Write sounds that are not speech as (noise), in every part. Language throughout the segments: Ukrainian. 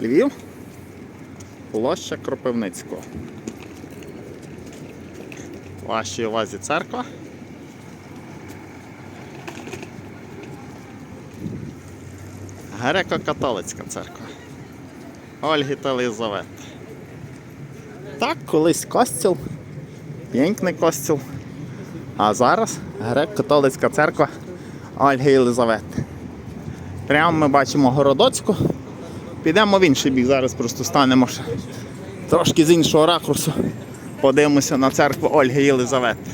Львів, площа Кропивницького. Вашій увазі церква. Греко-католицька церква. Ольги та Єлизавети. Так, колись костіл, п'єнькний костіл. А зараз греко-католицька церква Ольги Єлизавети. Прямо ми бачимо Городоцьку. Підемо в інший бік, зараз просто станемо ще трошки з іншого ракурсу. Подивимося на церкву Ольги Єлизавети.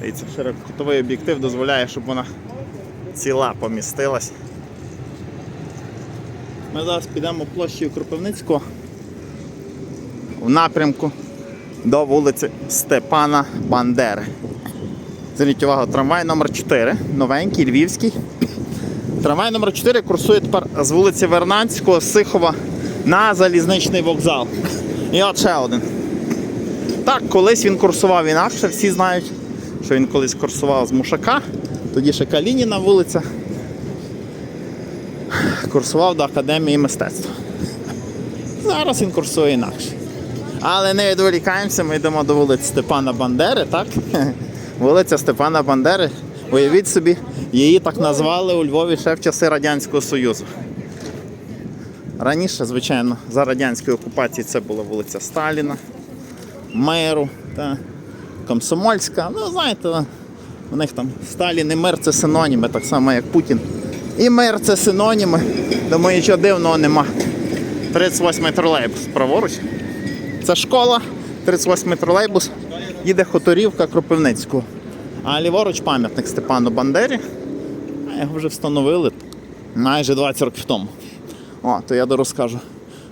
Дивіться, ширококутовий об'єктив дозволяє, щоб вона ціла помістилась. Ми зараз підемо площею Кропивницького в напрямку до вулиці Степана Бандери. Зверніть увагу, трамвай номер 4 новенький, львівський. Трамвай номер 4 курсує тепер з вулиці Вернанського, Сихова на залізничний вокзал. І от ще один. Так, колись він курсував інакше, всі знають, що він колись курсував з Мушака, тоді ще Калініна вулиця. Курсував до Академії мистецтва. Зараз він курсує інакше. Але не відволікаємося, ми йдемо до вулиці Степана Бандери, так? (laughs) Вулиця Степана Бандери. Уявіть собі, її так назвали у Львові ще в часи Радянського Союзу. Раніше, звичайно, за радянської окупації це була вулиця Сталіна, Миру, та Комсомольська. Ну, знаєте, у них там Сталін і мир це синоніми, так само як Путін. І мир це синоніми, тому нічого дивного нема. 38-й тролейбус праворуч. Це школа, 38-й тролейбус, їде Хоторівка Кропивницького. А ліворуч пам'ятник Степану Бандері. А його вже встановили майже 20 років тому. О, то я розкажу,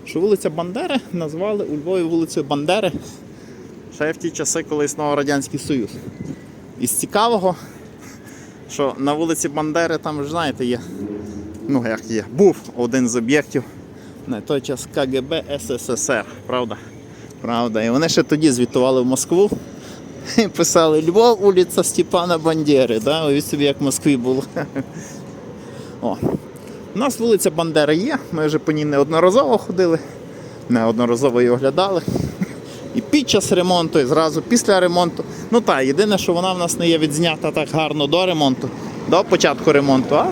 що вулиця Бандери назвали у Львові вулицею Бандери ще в ті часи, коли існував Радянський Союз. Із цікавого, що на вулиці Бандери там, ж знаєте, є, ну як є, був один з об'єктів на той час КГБ СССР, правда? Правда. І вони ще тоді звітували в Москву і (laughs) писали Львов, вулиця Степана Бандери. Да? Уявіть собі, як в Москві було. (laughs) О. У нас вулиця Бандери є, ми вже по ній неодноразово ходили, неодноразово її оглядали. (laughs) І під час ремонту, і зразу після ремонту. Ну так, єдине, що вона в нас не є відзнята так гарно до ремонту, до початку ремонту, але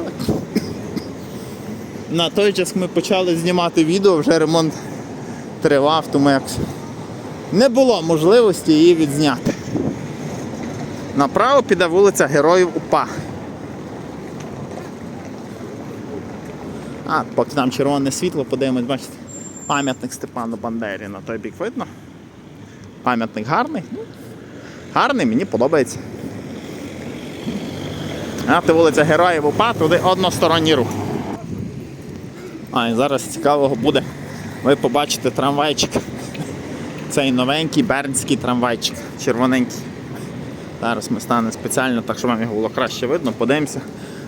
на той час ми почали знімати відео, вже ремонт тривав, тому як не було можливості її відзняти. Направо піде вулиця Героїв УПА. А, поки там червоне світло, подивимось, бачите, пам'ятник Степану Бандері на той бік видно. Пам'ятник гарний. Ну, Гарний, мені подобається. А вулиця Героїв УПА, туди односторонній рух. А, і зараз цікавого буде. Ви побачите трамвайчик. Цей новенький бернський трамвайчик, червоненький. Зараз ми станемо спеціально, так щоб вам його було краще видно, подивимося.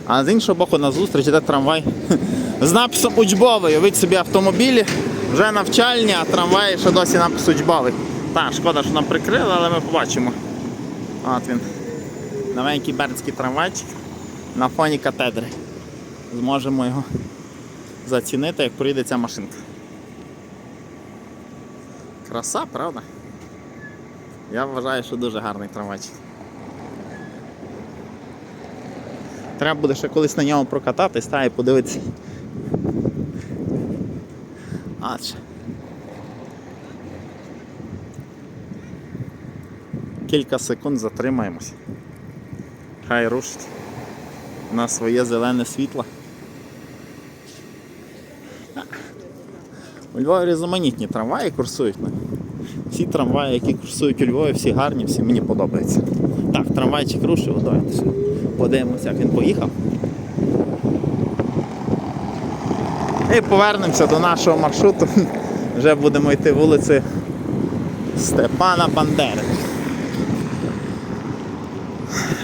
А з іншого боку на зустріч йде трамвай (laughs) з написом учбовий. Уявіть собі автомобілі, вже навчальні, а трамваї ще досі напис учбовий. Так, шкода, що нам прикрили, але ми побачимо. От він. Новенький бернський трамвайчик на фоні катедри. Зможемо його зацінити, як прийде ця машинка. Краса, правда? Я вважаю, що дуже гарний трамвайчик. Треба буде ще колись на ньому прокататись та і подивитися. Адже. Кілька секунд затримаємось. Хай рушить на своє зелене світло. У Львові різноманітні трамваї курсують. ну. Всі трамваї, які курсують у Львові, всі гарні, всі мені подобаються. Трамвайчик рушив, давайте подивимося, як він поїхав. І повернемося до нашого маршруту. (laughs) Вже будемо йти вулиці Степана Бандери.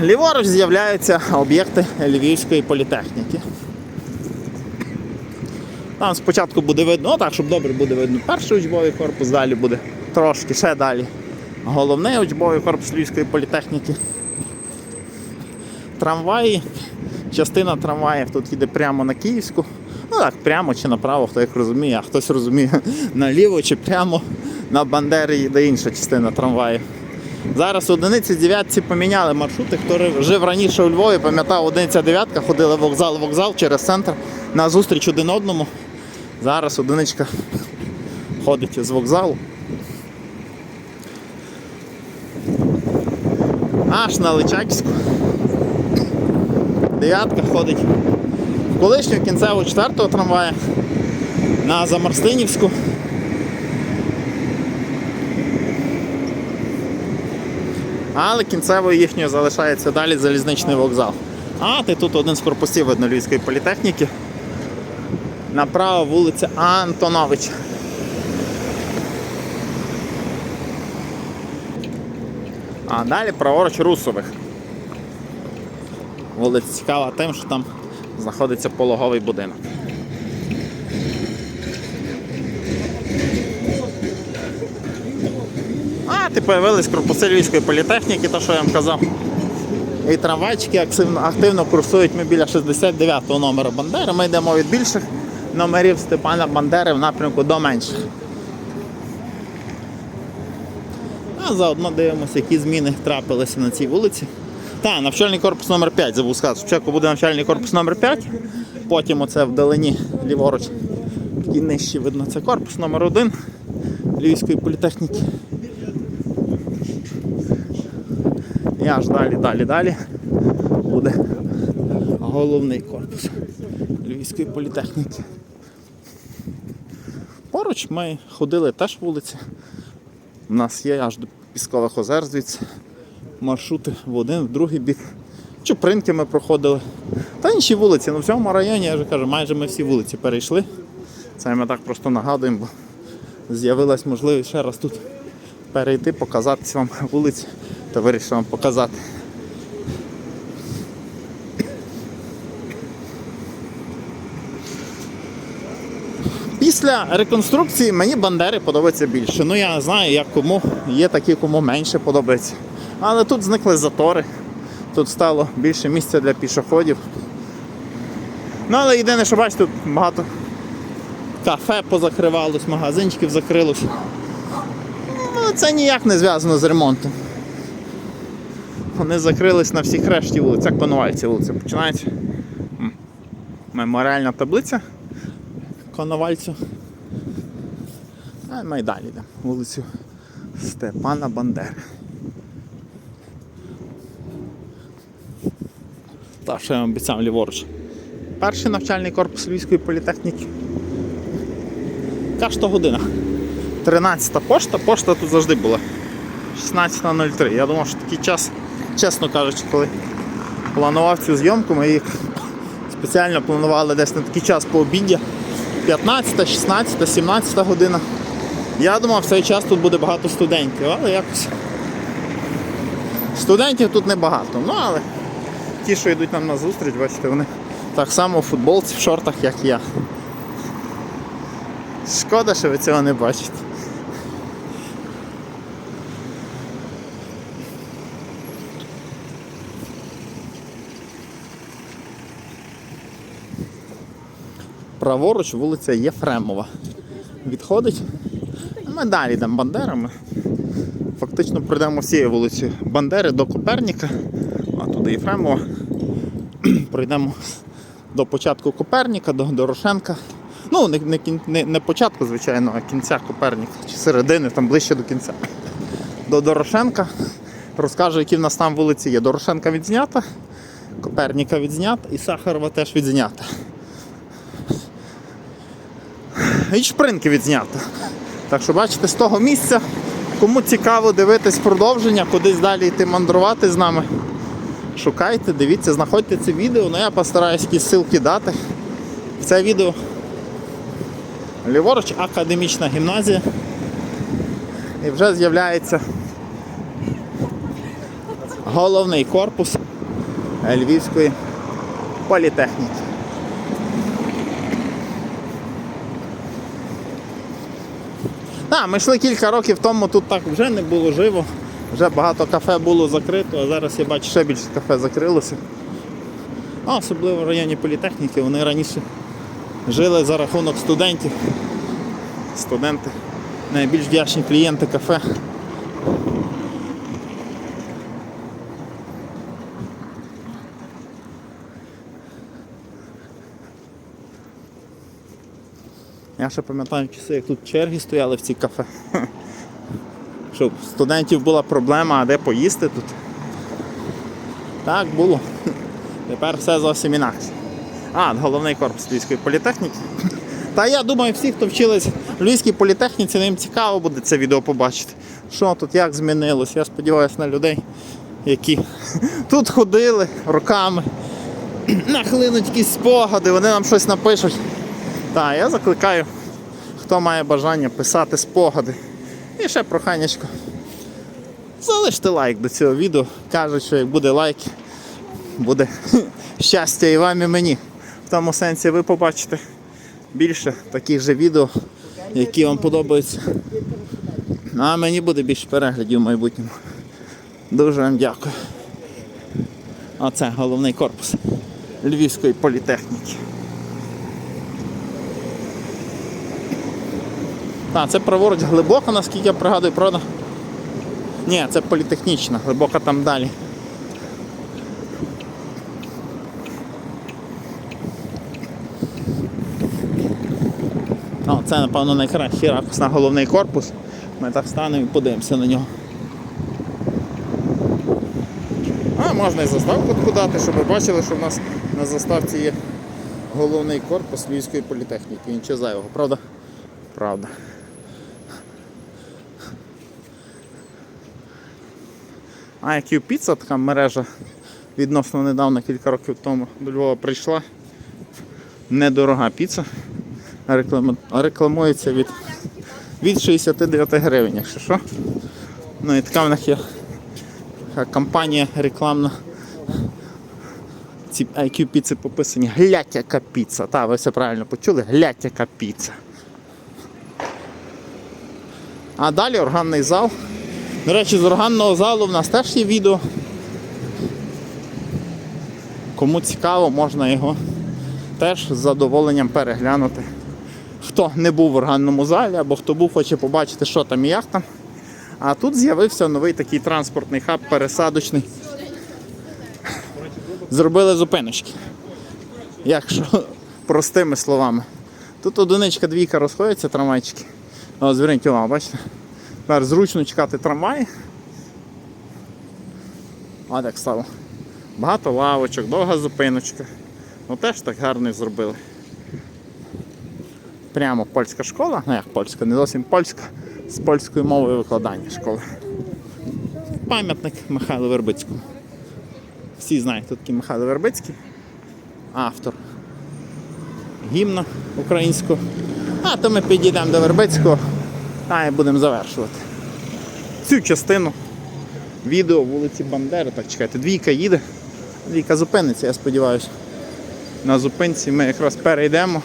Ліворуч з'являються об'єкти Львівської політехніки. Там спочатку буде видно, ну так, щоб добре буде видно перший учбовий корпус, далі буде трошки ще далі. Головний учбовий корпус Львівської політехніки. Трамваї, частина трамваїв тут їде прямо на Київську. Ну, так, прямо чи направо, хто як розуміє, а хтось розуміє (laughs) наліво чи прямо на Бандери їде інша частина трамваю. Зараз одиниці дев'ятці поміняли маршрути. Хто жив раніше у Львові, пам'ятав, одиниця дев'ятка, ходили вокзал, вокзал через центр на зустріч один одному. Зараз одиничка ходить з вокзалу. Аж на Личаківську. Дев'ятка ходить в колишню кінцеву четвертого трамвая на Замарстинівську. Але кінцевою їхньою залишається далі залізничний вокзал. А ти тут один з корпусів видно Львівської політехніки. Направо вулиця Антоновича. А далі праворуч Русових. Вулиця цікава тим, що там знаходиться пологовий будинок. А, ти появились корпуси Львівської політехніки, то що я вам казав. І трамвайчики активно, активно курсують ми біля 69-го номера Бандери. Ми йдемо від більших номерів Степана Бандери в напрямку до менших. А заодно дивимося, які зміни трапилися на цій вулиці. Так, навчальний корпус номер 5 забув сказати. Спочатку буде навчальний корпус номер 5, потім оце вдалині ліворуч. Такий нижче видно це корпус номер 1 Львівської політехніки. І аж далі, далі, далі буде головний корпус Львівської політехніки. Поруч ми ходили теж вулиці. У нас є аж до Піскових озер звідси маршрути в один, в другий бік. Чупринки ми проходили. Та інші вулиці. Ну в цьому районі, я вже кажу, майже ми всі вулиці перейшли. Це ми так просто нагадуємо, бо з'явилась можливість ще раз тут перейти, показатися вам вулиці, то вирішив вам показати. Після реконструкції мені Бандери подобаються більше. Ну я знаю, як кому є такі, кому менше подобається. Але тут зникли затори, тут стало більше місця для пішоходів. Ну але єдине, що бачите, тут багато кафе позакривалось, магазинчиків закрилось. Ну, це ніяк не зв'язано з ремонтом. Вони закрились на всіх решті вулиць, як Коновальці вулиця. Починається меморіальна таблиця Коновальцю. А ми й далі йдемо вулицю Степана Бандери. Так, що я вам обіцяв ліворуч. Перший навчальний корпус Львівської політехніки. Яка ж то година? 13 пошта, пошта тут завжди була. 16.03. Я думав, що такий час, чесно кажучи, коли планував цю зйомку, ми їх спеціально планували десь на такий час по обіді. 15, 16, 17 година. Я думав, в цей час тут буде багато студентів, але якось студентів тут небагато. Ну, але ті, що йдуть нам на зустріч, бачите, вони так само в футболці, в шортах, як я. Шкода, що ви цього не бачите. Праворуч вулиця Єфремова. Відходить. Ми далі йдемо Бандерами. Фактично пройдемо всією вулицею Бандери до Коперніка, а туди Єфремова. (clears throat) Пройдемо до початку Коперніка, до Дорошенка. Ну, не, не, не, початку, звичайно, а кінця Коперніка, чи середини, там ближче до кінця. До Дорошенка. Розкажу, які в нас там вулиці є. Дорошенка відзнята, Коперніка відзнята і Сахарова теж відзнята. І шпринки відзнято. Так що бачите, з того місця, кому цікаво дивитись продовження, кудись далі йти мандрувати з нами. Шукайте, дивіться, знаходьте це відео, ну я постараюсь якісь ссылки дати. В це відео ліворуч академічна гімназія. І вже з'являється головний корпус Львівської політехніки. Так, ми йшли кілька років тому, тут так вже не було живо. Вже багато кафе було закрито, а зараз я бачу, ще більше кафе закрилося. А особливо в районі політехніки, вони раніше жили за рахунок студентів. Студенти найбільш вдячні клієнти кафе. Я ще пам'ятаю часи, як тут черги стояли в ці кафе. Щоб студентів була проблема, а де поїсти тут. Так було. Тепер все зовсім інакше. А, головний корпус Львівської політехніки. Та я думаю, всі, хто вчились в Львівській політехніці, їм цікаво буде це відео побачити. Що тут, як змінилось. Я сподіваюся на людей, які тут ходили роками, нахлинуть якісь спогади, вони нам щось напишуть. Так, я закликаю, хто має бажання писати спогади. І ще проханячко. Залиште лайк до цього відео. Кажуть, що як буде лайк, буде (laughs) щастя і вам, і мені. В тому сенсі ви побачите більше таких же відео, які вам подобаються. А мені буде більше переглядів в майбутньому. Дуже вам дякую. Оце головний корпус Львівської політехніки. А, це праворуч глибоко, наскільки я пригадую, правда? Ні, це політехнічна, глибоко там далі. О, це, напевно, найкращий ракурс на головний корпус. Ми так станемо і подивимося на нього. А, можна і заставку таку дати, щоб ви бачили, що в нас на заставці є головний корпус Львівської політехніки. Нічого зайвого, правда? Правда. IQ Pizza, така мережа відносно недавно, кілька років тому до Львова прийшла. Недорога піца. Реклама- Рекламується від, від 69 гривень, якщо що. Ну і така в них є така кампанія рекламна. Ці IQ піци пописані глядь яка піца. Та, ви все правильно почули, глядь яка піца. А далі органний зал. До речі, з органного залу в нас теж є відео. Кому цікаво, можна його теж з задоволенням переглянути. Хто не був в органному залі або хто був, хоче побачити, що там і як там. А тут з'явився новий такий транспортний хаб пересадочний. Зробили зупиночки. Якщо (laughs) простими словами. Тут одиничка, двійка розходяться трамвайчики. О, зверніть увагу, бачите? Тепер зручно чекати трамвай. А так стало. Багато лавочок, довга зупиночка. Ну теж так гарно зробили. Прямо польська школа, ну як польська, не зовсім польська, з польською мовою викладання школи. Пам'ятник Михайлу Вербицькому. Всі знають, хто такий Михайло Вербицький, автор гімна українського. А то ми підійдемо до Вербицького та і будемо завершувати. Цю частину відео вулиці Бандери. Так, чекайте, двійка їде. Двійка зупиниться, я сподіваюся. На зупинці ми якраз перейдемо.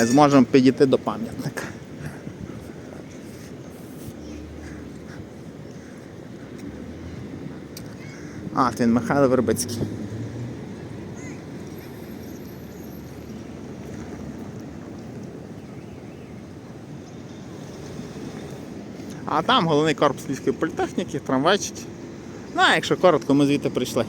Зможемо підійти до пам'ятника. А, він Михайло Вербицький. А там головний корпус Львівської політехніки, трамвайчики. Ну, а якщо коротко, ми звідти прийшли.